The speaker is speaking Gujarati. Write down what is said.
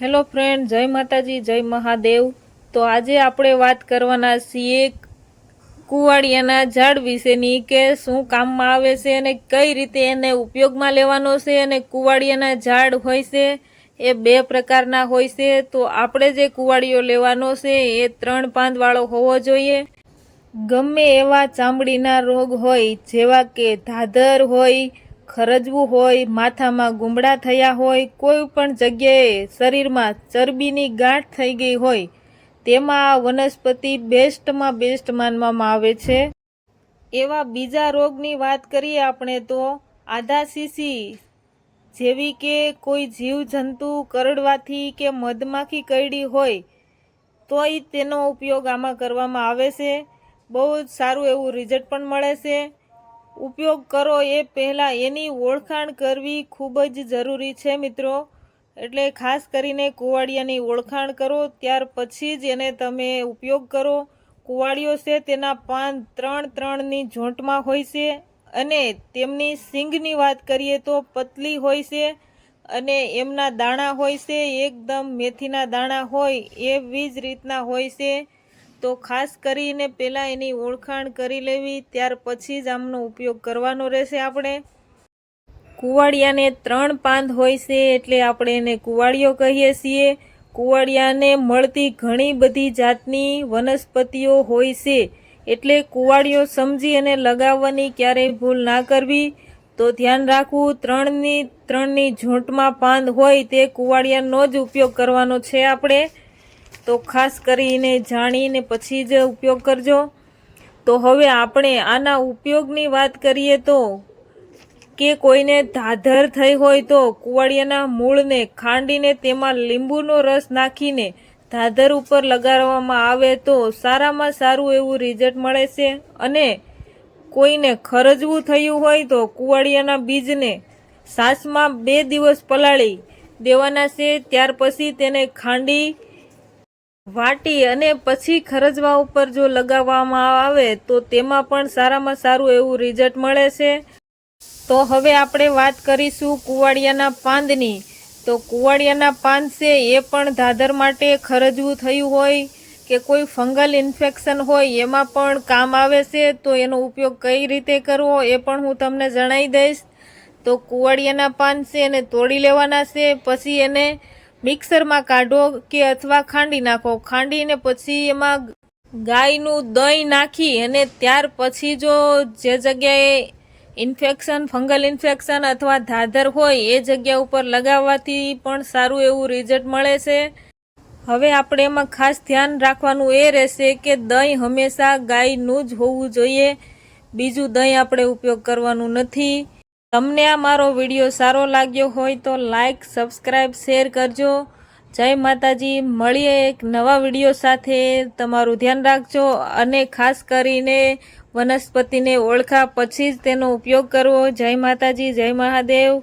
હેલો ફ્રેન્ડ, જય માતાજી, જય મહાદેવ. તો આજે આપણે વાત કરવાના છીએ કુવાડિયાના ઝાડ વિશેની કે શું કામમાં આવે છે અને કઈ રીતે એને ઉપયોગમાં લેવાનો છે અને કુવાડિયાના ઝાડ હોય છે એ બે પ્રકારના હોય છે. તો આપણે જે કુવાડિયો લેવાનો છે એ ત્રણ પાંદવાળો હોવો જોઈએ. ગમે એવા ચામડીના રોગ હોય, જેવા કે ધાધર હોય ખરજવું હોય, માથામાં ગુમડા થયા હોય, કોઈ પણ જગ્યાએ શરીરમાં ચરબીની ગાંઠ થઈ ગઈ હોય, તેમાં આ વનસ્પતિ બેસ્ટમાં બેસ્ટ માનવામાં આવે છે. એવા બીજા રોગની વાત કરીએ આપણે તો, આધા સીસી જેવી કે કોઈ જીવજંતુ કરડવાથી કે મધમાખી કરડી હોય, તોય તેનો ઉપયોગ આમાં કરવામાં આવે છે. બહુ જ સારું એવું રિઝલ્ટ પણ મળે છે. ઉપયોગ કરો એ પહેલાં એની ઓળખાણ કરવી ખૂબ જ જરૂરી છે મિત્રો. એટલે ખાસ કરીને કુવાડિયાની ઓળખાણ કરો, ત્યાર પછી જ એને તમે ઉપયોગ કરો. કુવાડિયો છે તેના પાન ત્રણ ત્રણની ઝોંટમાં હોય છે અને તેમની સિંગની વાત કરીએ તો પતલી હોય છે અને એમના દાણા હોય છે, એકદમ મેથીના દાણા હોય એવી જ રીતના હોય છે. તો ખાસ કરીને પહેલાં એની ઓળખાણ કરી લેવી, ત્યાર પછી જ આમનો ઉપયોગ કરવાનો રહેશે આપણે. કુવાડિયાને ત્રણ પાંદ હોય છે એટલે આપણે એને કુવાડિયો કહીએ છીએ. કુવાડિયાને મળતી ઘણી બધી જાતની વનસ્પતિઓ હોય છે. એટલે કુવાડિયો સમજી અને લગાવવાની ક્યારેય ભૂલ ના કરવી. તો ધ્યાન રાખવું, ત્રણની ત્રણની ઝૂંટમાં પાંદ હોય તે કુવાડિયાનો જ ઉપયોગ કરવાનો છે આપણે. તો ખાસ કરીને જાણીને પછી જ ઉપયોગ કરજો. તો હવે આપણે આના ઉપયોગની વાત કરીએ તો, કે કોઈને ધાધર થઈ હોય તો કુવાડિયાના મૂળને ખાંડીને તેમાં લીંબુનો રસ નાખીને ધાધર ઉપર લગાડવામાં આવે તો સારામાં સારું એવું રિઝલ્ટ મળે છે. અને કોઈને ખરજવું થયું હોય તો કુવાડિયાના બીજને સાસમાં બે દિવસ પલાળી દેવાના છે. ત્યાર પછી તેને ખાંડી વાટી અને પછી ખરજવા ઉપર જો લગાવવામાં આવે તો તેમાં પણ સારામાં સારું એવું રિઝલ્ટ મળે છે. તો હવે આપણે વાત કરીશું કુવાડિયાના પાંદની. તો કુવાડિયાના પાન છે એ પણ ધાધર માટે ખરજવું થયું હોય કે કોઈ ફંગલ ઇન્ફેક્શન હોય એમાં પણ કામ આવે છે, તો એનો ઉપયોગ કઈ રીતે કરવો એ પણ હું તમને જણાવી દઈશ. તો કુવાડિયાના પાન છે એને તોડી લેવાના છે, પછી એને મિક્સરમાં કાઢો કે અથવા ખાંડી નાખો. ખાંડીને પછી એમાં ગાયનું દહીં નાખી અને ત્યાર પછી જો જે જગ્યાએ ઇન્ફેક્શન, ફંગલ ઇન્ફેક્શન અથવા ધાધર હોય, એ જગ્યા ઉપર લગાવવાથી પણ સારું એવું રિઝલ્ટ મળે છે. હવે આપણે એમાં ખાસ ધ્યાન રાખવાનું એ રહેશે કે દહીં હંમેશા ગાયનું જ હોવું જોઈએ. બીજું દહીં આપણે ઉપયોગ કરવાનું નથી. તમને આ મારો વીડિયો સારો લાગ્યો હોય તો લાઈક સબસ્ક્રાઈબ શેર કરજો. જય માતાજી. મળીએ એક નવા વીડિયો સાથે. તમારું ધ્યાન રાખજો અને ખાસ કરીને વનસ્પતિને ઓળખા પછી જ તેનો ઉપયોગ કરવો. જય માતાજી, જય મહાદેવ.